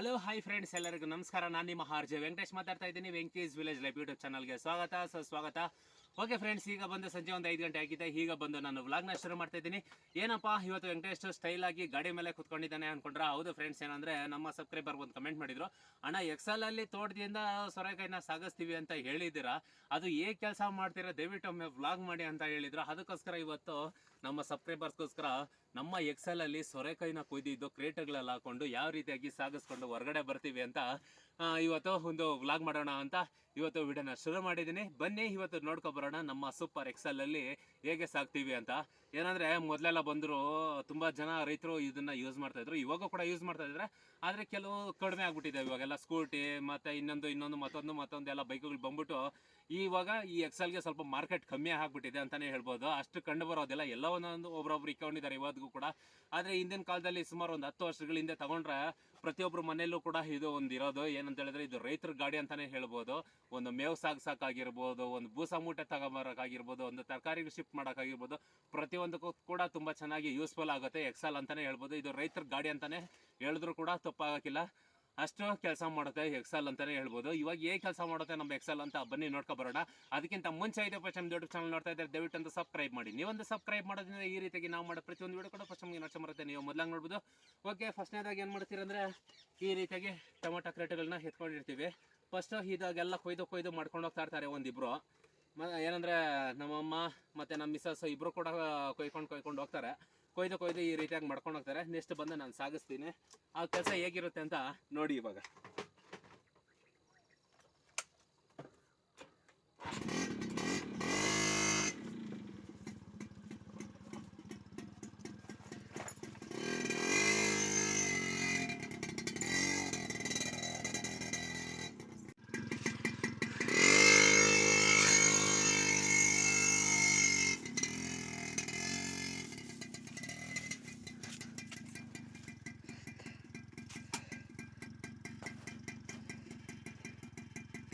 Hello hi friends ಎಲ್ಲರಿಗೂ ನಮಸ್ಕಾರ. ನಾನು ನಿಮ್ಮ ಹಾರ್ಜೆ ವೆಂಕಟೇಶ್ ಮಾತಾಡ್ತಾ ಇದ್ದೀನಿ. ವೆಂಕಟೇಶ್ ವಿಲೇಜ್ ಲೈಫ್ ಯೂಟ್ಯೂಬ್ ಚಾನಲ್ಗೆ ಸ್ವಾಗತ ಸೊ ಸ್ವಾಗತ. ಓಕೆ ಫ್ರೆಂಡ್ಸ್ ಈಗ ಬಂದು ಸಂಜೆ ಒಂದು ಐದು ಗಂಟೆ ಆಗಿದೆ. ಈಗ ಬಂದು ನಾನು ವ್ಲಾಗ್ನ ಶುರು ಮಾಡ್ತಾ ಇದ್ದೀನಿ. ಏನಪ್ಪ, ಇವತ್ತು ವೆಂಕಟೇಶ್ ಸ್ಟೈಲ್ ಆಗಿ ಗಾಡಿ ಮೇಲೆ ಕುತ್ಕೊಂಡಿದ್ದಾನೆ ಅನ್ಕೊಂಡ್ರೆ? ಹೌದು ಫ್ರೆಂಡ್ಸ್ ಏನಂದ್ರೆ ನಮ್ಮ ಸಬ್ಸ್ಕ್ರೈಬರ್ ಒಂದು ಕಮೆಂಟ್ ಮಾಡಿದ್ರು. ಅಣ್ಣ ಎಕ್ಸಲ್ ಅಲ್ಲಿ ತೋಟದಿಂದ ಸೊರೆಕಾಯಿನ ಸಾಗಿಸ್ತೀವಿ ಅಂತ ಹೇಳಿದ್ದೀರಾ? ಅದು ಏ ಕೆಲಸ ಮಾಡ್ತೀರಾ? ದಯವಿಟ್ಟು ಒಮ್ಮೆ ವ್ಲಾಗ್ ಮಾಡಿ ಅಂತ ಹೇಳಿದ್ರು. ಅದಕ್ಕೋಸ್ಕರ ಇವತ್ತು ನಮ್ಮ ಸಬ್ಸ್ಕ್ರೈಬರ್ಸ್ಗೋಸ್ಕರ ನಮ್ಮ ಎಕ್ಸೆಲ್ ಅಲ್ಲಿ ಸೊರೆಕಾಯಿನ ಕುಯ್ದಿದ್ದು ಕ್ರೇಟ್ಗಳಲ್ಲಿ ಹಾಕೊಂಡು ಯಾವ ರೀತಿಯಾಗಿ ಸಾಗಿಸ್ಕೊಂಡು ಹೊರಗಡೆ ಬರ್ತೀವಿ ಅಂತ ಇವತ್ತು ಒಂದು ವ್ಲಾಗ್ ಮಾಡೋಣ ಅಂತ ಇವತ್ತು ವಿಡಿಯೋನ ಶುರು ಮಾಡಿದ್ದೀನಿ. ಬನ್ನಿ, ಇವತ್ತು ನೋಡ್ಕೊ ಬರೋಣ ನಮ್ಮ ಸೂಪರ್ ಎಕ್ಸೆಲ್ ಅಲ್ಲಿ ಹೇಗೆ ಸಾಕ್ತೀವಿ ಅಂತ. ಏನಂದ್ರೆ ಮೊದಲೆಲ್ಲ ಬಂದ್ರು, ತುಂಬಾ ಜನ ರೈತರು ಇದನ್ನ ಯೂಸ್ ಮಾಡ್ತಾ ಇದ್ರು. ಇವಾಗ ಕೂಡ ಯೂಸ್ ಮಾಡ್ತಾ ಆದ್ರೆ ಕೆಲವು ಕಡಿಮೆ ಆಗ್ಬಿಟ್ಟಿದೆ. ಇವಾಗೆಲ್ಲ ಸ್ಕೂಟಿ ಮತ್ತೆ ಇನ್ನೊಂದು ಇನ್ನೊಂದು, ಮತ್ತೊಂದು ಮತ್ತೊಂದು ಎಲ್ಲ ಬೈಕ್ಗಳು ಬಂದ್ಬಿಟ್ಟು ಇವಾಗ ಈ ಎಕ್ಸೆಲ್ಗೆ ಸ್ವಲ್ಪ ಮಾರ್ಕೆಟ್ ಕಮ್ಮಿ ಆಗ್ಬಿಟ್ಟಿದೆ ಅಂತಾನೆ ಹೇಳ್ಬೋದು. ಅಷ್ಟು ಕಂಡು ಬರೋದಿಲ್ಲ. ಎಲ್ಲ ಒಂದೊಂದು ಒಬ್ರೊಬ್ರು ಇಕ್ಕೊಂಡಿದ್ದಾರೆ ಇವತ್ತಿಗೂ ಕೂಡ. ಆದ್ರೆ ಹಿಂದಿನ ಕಾಲದಲ್ಲಿ ಸುಮಾರು ಒಂದು ಹತ್ತು ವರ್ಷಗಳ ಹಿಂದೆ ತಗೊಂಡ್ರೆ ಪ್ರತಿಯೊಬ್ಬರು ಮನೆಯಲ್ಲೂ ಕೂಡ ಇದು ಒಂದು ಇರೋದು. ಏನಂತ ಹೇಳಿದ್ರೆ ಇದು ರೈತರ ಗಾಡಿ ಅಂತಾನೆ ಹೇಳ್ಬೋದು. ಒಂದು ಮೇವು ಸಾಗಿಸೋಕ್ಕಾಗಿರ್ಬೋದು ಒಂದು ಬೂಸ ಮೂಟೆ ತಗೊಂಬರೋಕ್ಕಾಗಿರ್ಬೋದು, ಒಂದು ತರಕಾರಿ ಶಿಫ್ಟ್ ಮಾಡೋಕ್ಕಾಗಿರ್ಬೋದು. ಪ್ರತಿಯೊಂದಕ್ಕೂ ಕೂಡ ತುಂಬಾ ಚೆನ್ನಾಗಿ ಯೂಸ್ಫುಲ್ ಆಗುತ್ತೆ ಎಕ್ಸೆಲ್ ಅಂತಾನೆ ಹೇಳ್ಬೋದು. ಇದು ರೈತರ ಗಾಡಿ ಅಂತಾನೆ ಹೇಳಿದ್ರು ಕೂಡ ತಪ್ಪಾಗಕ್ಕಿಲ್ಲ. ಅಷ್ಟು ಕೆಲಸ ಮಾಡುತ್ತೆ ಎಕ್ಸೆಲ್ ಅಂತಲೇ ಹೇಳ್ಬೋದು. ಇವಾಗ ಏ ಕೆಲಸ ಮಾಡುತ್ತೆ ನಮ್ಮ ಎಕ್ಸೆಲ್ ಅಂತ ಬನ್ನಿ ನೋಡ್ಕೊ ಬರೋಣ. ಅದಕ್ಕಿಂತ ಮುಂಚೆ ಇದೆ ಫಸ್ಟ್ ನಮ್ಮ ಯೂಟ್ಯೂಬ್ ಚಾನಲ್ ನೋಡ್ತಾ ಇದ್ದಾರೆ ದಯವಿಟ್ಟು ಅಂತ ಸಬ್ಸ್ಕ್ರೈಬ್ ಮಾಡಿ. ನೀವೊಂದು ಸಬ್ಸ್ಕ್ರೈಬ್ ಮಾಡೋದ್ರಿಂದ ಈ ರೀತಿಯಾಗಿ ನಾವು ಮಾಡೋ ಪ್ರತಿಯೊಂದು ವಿಡಿಯೋ ಕೂಡ ಫಸ್ಟ್ ನಮಗೆ ನೋಡ್ತಾ ಬರುತ್ತೆ ನೀವು ಮೊದಲಾಗಿ ನೋಡ್ಬೋದು. ಓಕೆ, ಫಸ್ಟ್ನೇದಾಗಿ ಏನು ಮಾಡ್ತೀರಂದ್ರೆ ಈ ರೀತಿಯಾಗಿ ಟೊಮೊಟೊ ಕ್ರೇಟ್ಗಳನ್ನ ಎತ್ಕೊಂಡಿರ್ತೀವಿ. ಫಸ್ಟು ಇದಾಗೆಲ್ಲ ಕೊಯ್ದು ಕೊಯ್ದು ಮಾಡ್ಕೊಂಡು ಹೋಗ್ತಾ ಇರ್ತಾರೆ ಒಂದಿಬ್ರು. ಮ, ಏನಂದರೆ ನಮ್ಮಮ್ಮ ಮತ್ತು ನಮ್ಮ ಮಿಸ್ಸಸ್ ಇಬ್ಬರು ಕೂಡ ಕೊಯ್ಕೊಂಡು ಕೊಯ್ಕೊಂಡು ಹೋಗ್ತಾರೆ. ಕೊಯ್ದು ಕೊಯ್ದು ಈ ರೀತಿಯಾಗಿ ಮಾಡ್ಕೊಂಡು ಹೋಗ್ತಾರೆ. ನೆಕ್ಸ್ಟ್ ಬಂದು ನಾನು ಸಾಗಿಸ್ತೀನಿ. ಆ ಕೆಲಸ ಹೇಗಿರುತ್ತೆ ಅಂತ ನೋಡಿ ಇವಾಗ.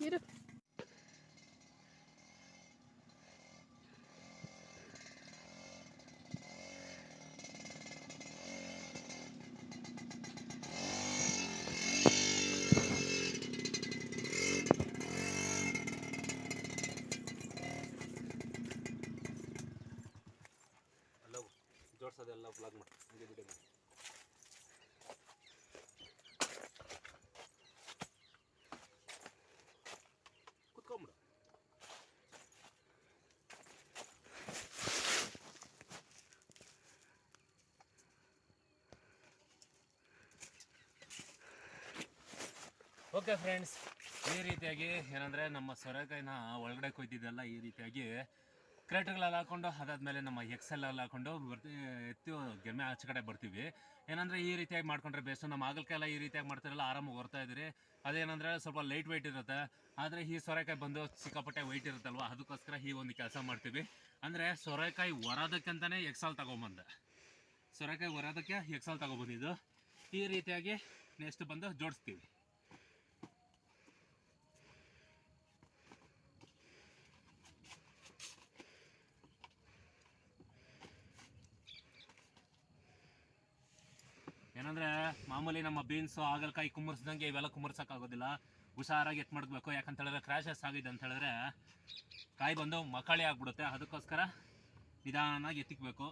Yürü. जोरसा द्यायला लागणार ಓಕೆ ಫ್ರೆಂಡ್ಸ್ ಈ ರೀತಿಯಾಗಿ ಏನಂದ್ರೆ ನಮ್ಮ ಸೊರೆಕಾಯಿನ ಒಳಗಡೆ ಕೊಯ್ದಿದ್ದೆಲ್ಲ ಈ ರೀತಿಯಾಗಿ ಕ್ರೇಟ್ಗಳಲ್ಲಿ ಹಾಕೊಂಡು, ಅದಾದ್ಮೇಲೆ ನಮ್ಮ ಎಕ್ಸೆಲ್ ಅಲ್ಲಿ ಹಾಕೊಂಡು ಬರ್ತಿ ಎತ್ತು ಗೆಮ್ಮೆ ಆಚೆ ಕಡೆ ಬರ್ತೀವಿ. ಏನಂದ್ರೆ ಈ ರೀತಿಯಾಗಿ ಮಾಡ್ಕೊಂಡ್ರೆ ಬೆಸ್ಟ್ ನಮ್ಮ ಆಗಲಕ್ಕೆಲ್ಲ ಈ ರೀತಿಯಾಗಿ ಮಾಡ್ತಾರಲ್ಲ ಆರಾಮಾಗಿ ಹೊರ್ತಾ ಇದ್ರಿ ಅದೇನಂದ್ರೆ ಸ್ವಲ್ಪ ಲೈಟ್ ವೆಯ್ಟ್ ಇರುತ್ತೆ. ಆದರೆ ಈ ಸೊರೆಕಾಯಿ ಬಂದು ಸಿಕ್ಕಾಪಟ್ಟೆ ವೈಟ್ ಇರುತ್ತಲ್ವ? ಅದಕ್ಕೋಸ್ಕರ ಈ ಒಂದು ಕೆಲಸ ಮಾಡ್ತೀವಿ. ಅಂದರೆ ಸೊರೆಕಾಯಿ ಹೊರೋದಕ್ಕಂತಲೇ ಎಕ್ಸಲ್ ತಗೊಂಬಂದೆ ಸೊರೆಕಾಯಿ ಹೊರೋದಕ್ಕೆ ಎಕ್ಸಲ್ ತಗೊಬಂದಿದ್ದು ಈ ರೀತಿಯಾಗಿ ನೆಕ್ಸ್ಟ್ ಬಂದು ಜೋಡಿಸ್ತೀವಿ. ಏನಂದ್ರೆ, ಮಾಮೂಲಿ ನಮ್ಮ ಬೀನ್ಸ್ ಹಾಗಲಕಾಯಿ ಕುಮ್ಮರ್ಸ್ದಂಗೆ ಇವೆಲ್ಲ ಕುಮ್ಮರ್ಸಕ್ಕಾಗೋದಿಲ್ಲ ಹುಷಾರಾಗಿ ಎತ್ ಮಾಡ್ಬೇಕು. ಯಾಕಂತ ಹೇಳಿದ್ರೆ ಕ್ರಾಶಸ್ ಆಗಿದೆ ಅಂತ ಹೇಳಿದ್ರೆ ಕಾಯಿ ಬಂದು ಮಕಾಳಿ ಆಗ್ಬಿಡುತ್ತೆ. ಅದಕ್ಕೋಸ್ಕರ ನಿಧಾನಾಗಿ ಎತ್ತಿಕ್ಬೇಕು.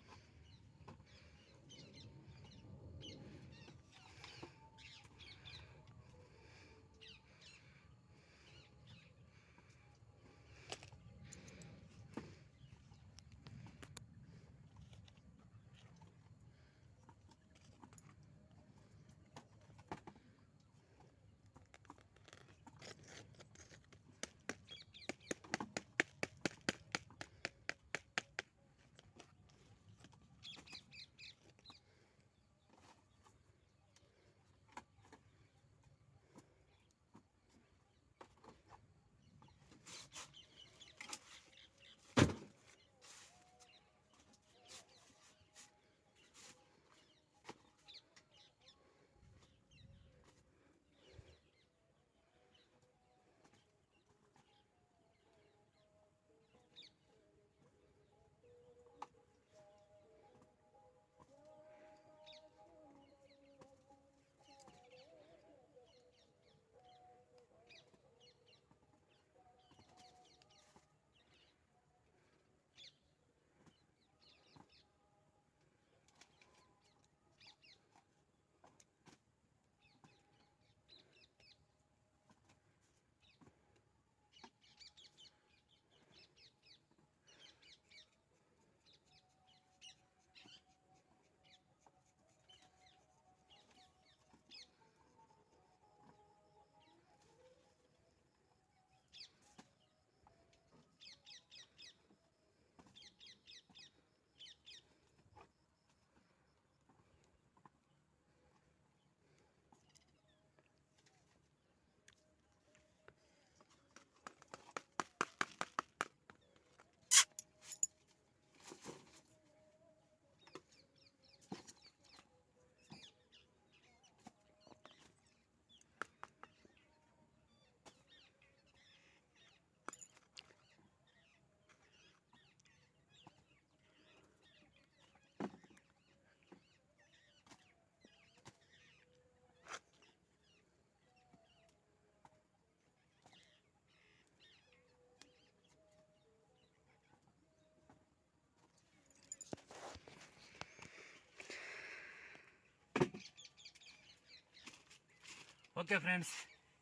ಓಕೆ ಫ್ರೆಂಡ್ಸ್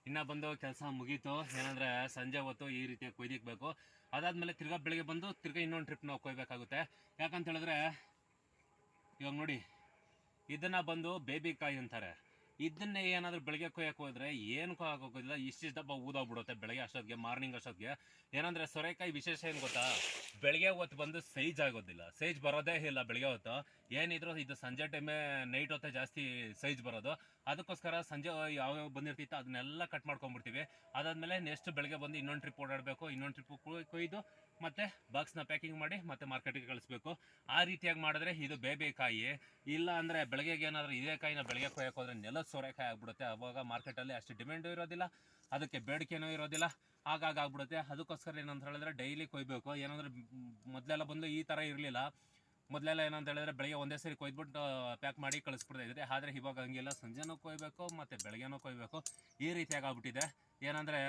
ಇನ್ನ ಬಂದು ಕೆಲಸ ಮುಗೀತು. ಏನಂದ್ರೆ ಸಂಜೆ ಹೊತ್ತು ಈ ರೀತಿ ಕೊಯ್ದಿಕ್ಬೇಕು ಅದಾದ್ಮೇಲೆ ತಿರ್ಗಾ ಬೆಳಗ್ಗೆ ಬಂದು ತಿರ್ಗಾ ಇನ್ನೊಂದು ಟ್ರಿಪ್ ನಾವು ಕೊಯ್ಬೇಕಾಗುತ್ತೆ. ಯಾಕಂತ ಹೇಳಿದ್ರೆ, ಇವಾಗ ನೋಡಿ, ಇದನ್ನ ಬಂದು ಬೇಬಿ ಕಾಯಿ ಅಂತಾರೆ. ಇದನ್ನೇ ಏನಾದರೂ ಬೆಳಗ್ಗೆ ಕೊಯ್ಯಕ್ಕೆ ಹೋದ್ರೆ ಏನು ಹೋಗೋದಿಲ್ಲ ಇಷ್ಟಿಷ್ಟು ದಪ್ಪ ಊದೋಗ್ಬಿಡುತ್ತೆ ಬೆಳಗ್ಗೆ ಅಷ್ಟೊತ್ತಿಗೆ ಮಾರ್ನಿಂಗ್ ಅಷ್ಟೊತ್ತಿಗೆ. ಏನಂದ್ರೆ ಸೊರೆಕಾಯಿ ವಿಶೇಷ ಏನು ಗೊತ್ತಾ? ಬೆಳಗ್ಗೆ ಹೊತ್ತು ಬಂದು ಸೈಜ್ ಆಗೋದಿಲ್ಲ. ಸೈಜ್ ಬರೋದೇ ಇಲ್ಲ ಬೆಳಗ್ಗೆ ಹೊತ್ತು. ಏನಿದ್ರು ಇದು ಸಂಜೆ ಟೈಮೇ ನೈಟ್ ಹೊತ್ತೇ ಜಾಸ್ತಿ ಸೈಜ್ ಬರೋದು. ಅದಕ್ಕೋಸ್ಕರ ಸಂಜೆ ಯಾವ್ಯಾವ ಬಂದಿರ್ತಿತ್ತು ಅದನ್ನೆಲ್ಲ ಕಟ್ ಮಾಡ್ಕೊಂಡ್ಬಿಡ್ತೀವಿ. ಅದಾದಮೇಲೆ ನೆಕ್ಸ್ಟ್ ಬೆಳಗ್ಗೆ ಬಂದು ಇನ್ನೊಂದು ಟ್ರಿಪ್ ಓಡಾಡಬೇಕು, ಇನ್ನೊಂದು ಟ್ರಿಪ್ ಕೊಯ್ದು ಮತ್ತೆ ಬಾಕ್ಸ್ನ ಪ್ಯಾಕಿಂಗ್ ಮಾಡಿ ಮತ್ತೆ ಮಾರ್ಕೆಟಿಗೆ ಕಳಿಸ್ಬೇಕು. ಆ ರೀತಿಯಾಗಿ ಮಾಡಿದ್ರೆ ಇದು ಬೇಬೇಕಾಯಿ ಇಲ್ಲ ಅಂದ್ರೆ ಬೆಳಗ್ಗೆಗೆ ಏನಾದರೂ ಇದೇ ಕಾಯಿನ ಬೆಳಗ್ಗೆ ಕೊಯ್ಯಕ್ಕೆ ಹೋದ್ರೆ ನೆಲದ ಸೋರೆಕಾಯಿ ಆಗ್ಬಿಡುತ್ತೆ. ಅವಾಗ ಮಾರ್ಕೆಟಲ್ಲಿ ಅಷ್ಟು ಡಿಮ್ಯಾಂಡು ಇರೋದಿಲ್ಲ, ಅದಕ್ಕೆ ಬೇಡಿಕೆನೂ ಇರೋದಿಲ್ಲ. ಹಾಗಾಗಿ ಆಗ್ಬಿಡುತ್ತೆ. ಅದಕ್ಕೋಸ್ಕರ ಏನಂತ ಹೇಳಿದ್ರೆ ಡೈಲಿ ಕೊಯ್ಬೇಕು. ಏನಂದ್ರೆ ಮೊದಲೆಲ್ಲ ಬಂದು ಈ ಥರ ಇರಲಿಲ್ಲ. ಮೊದಲೆಲ್ಲ ಏನಂತ ಹೇಳಿದ್ರೆ ಬೆಳಗ್ಗೆ ಒಂದೇ ಸರಿ ಕೊಯ್ದ್ಬಿಟ್ಟು ಪ್ಯಾಕ್ ಮಾಡಿ ಕಳಿಸ್ಬಿಡ್ತಾ ಇದ್ರೆ ಆದರೆ ಇವಾಗ ಹಂಗಿಲ್ಲ. ಸಂಜೆನೂ ಕೊಯ್ಬೇಕು, ಮತ್ತು ಬೆಳಗ್ಗೆನೂ ಕೊಯ್ಬೇಕು. ಈ ರೀತಿಯಾಗಿ ಆಗ್ಬಿಟ್ಟಿದೆ ಏನಂದರೆ,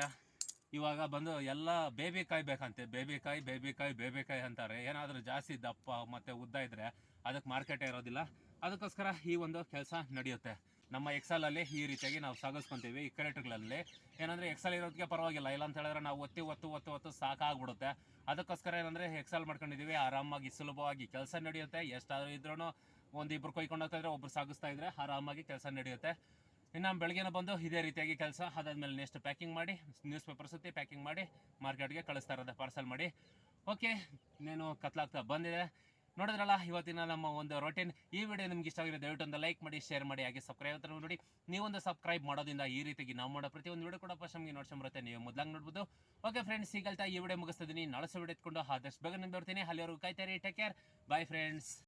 ಇವಾಗ ಬಂದು ಎಲ್ಲ ಬೇಬಿಕಾಯಿ ಬೇಕಂತೆ. ಬೇಬಿಕಾಯಿ ಬೇಬಿಕಾಯಿ ಬೇಬಿಕಾಯಿ ಅಂತಾರೆ. ಏನಾದರೂ ಜಾಸ್ತಿ ದಪ್ಪ ಮತ್ತು ಉದ್ದ ಇದ್ದರೆ ಅದಕ್ಕೆ ಮಾರ್ಕೆಟೇ ಇರೋದಿಲ್ಲ. ಅದಕ್ಕೋಸ್ಕರ ಈ ಒಂದು ಕೆಲಸ ನಡೆಯುತ್ತೆ. ನಮ್ಮ ಎಕ್ಸಲಲ್ಲಿ ಈ ರೀತಿಯಾಗಿ ನಾವು ಸಾಗಿಸ್ಕೊಂತೀವಿ ಈ ಕ್ರೇಟ್ಗಳಲ್ಲಿ ಏನಂದರೆ ಎಕ್ಸಲ್ ಇರೋದಕ್ಕೆ ಪರವಾಗಿಲ್ಲ. ಇಲ್ಲ ಅಂತ ಹೇಳಿದ್ರೆ ನಾವು ಒತ್ತಿ ಒತ್ತು ಒತ್ತು ಒತ್ತು ಸಾಕಾಗ್ಬಿಡುತ್ತೆ. ಅದಕ್ಕೋಸ್ಕರ ಏನಂದರೆ ಎಕ್ಸಲ್ ಮಾಡ್ಕೊಂಡಿದ್ದೀವಿ. ಆರಾಮಾಗಿ ಸುಲಭವಾಗಿ ಕೆಲಸ ನಡೆಯುತ್ತೆ. ಎಷ್ಟಾದ್ರೂ ಇದ್ರೂ ಒಂದಿಬ್ರು ಕೊಯ್ಕೊಂಡು ಹೋಗ್ತಾ ಇದ್ರೆ ಒಬ್ರು ಸಾಗಿಸ್ತಾ ಇದ್ರೆ ಆರಾಮಾಗಿ ಕೆಲಸ ನಡೆಯುತ್ತೆ. ಇನ್ನು ಬೆಳಗ್ಗೆನ ಬಂದು ಇದೇ ರೀತಿಯಾಗಿ ಕೆಲಸ. ಅದಾದ್ಮೇಲೆ ನೆಕ್ಸ್ಟ್ ಪ್ಯಾಕಿಂಗ್ ಮಾಡಿ ನ್ಯೂಸ್ ಪೇಪರ್ ಸುತ್ತಿ ಪ್ಯಾಕಿಂಗ್ ಮಾಡಿ ಮಾರ್ಕೆಟ್ಗೆ ಕಳಿಸ್ತಾ ಇರೋದೆ ಪಾರ್ಸಲ್ ಮಾಡಿ. ಓಕೆ ಇನ್ನೇನು ಕತ್ಲಾಗ್ತಾ ಬಂದಿದೆ. ನೋಡಿದ್ರಲ್ಲ, ಇವತ್ತಿನ ನಮ್ಮ ಒಂದು ರೊಟೀನ್ ಈ ವಿಡಿಯೋ ನಿಮ್ಗೆ ಇಷ್ಟ ಆಗಿದೆ ದಯವಿಟ್ಟು ಒಂದು ಲೈಕ್ ಮಾಡಿ ಶೇರ್ ಮಾಡಿ, ಹಾಗೆ ಸಬ್ಸ್ಕ್ರೈಬ್ ಹತ್ರ ನೋಡಿ, ನೀವೊಂದು ಸಬ್ಸ್ಕ್ರೈಬ್ ಮಾಡೋದ್ರಿಂದ ಈ ರೀತಿಯಾಗಿ ನಾವು ಮಾಡೋ ಪ್ರತಿಯೊಂದು ವಿಡಿಯೋ ಕೂಡ ಫಸ್ಟ್ ನಮಗೆ ನೀವು ಮೊದಲಾಗಿ ನೋಡ್ಬೋದು. ಓಕೆ ಫ್ರೆಂಡ್ಸ್ ಈಗಲ್ತಾ ಈ ವಿಡಿಯೋ ಮುಗಿಸ್ತಿದ್ದೀನಿ ನಾಳೆ ವಿಡಿಯೋ ಎತ್ಕೊಂಡು ಆದಷ್ಟು ಬೇಗ ನಿಂದ ಬರ್ತೀನಿ. ಅಲ್ಲಿವರೆಗೂ ಕಾಯ್ತಾರೆ ಟೇಕ್ ಕೇರ್ ಬಾಯ್ ಫ್ರೆಂಡ್ಸ್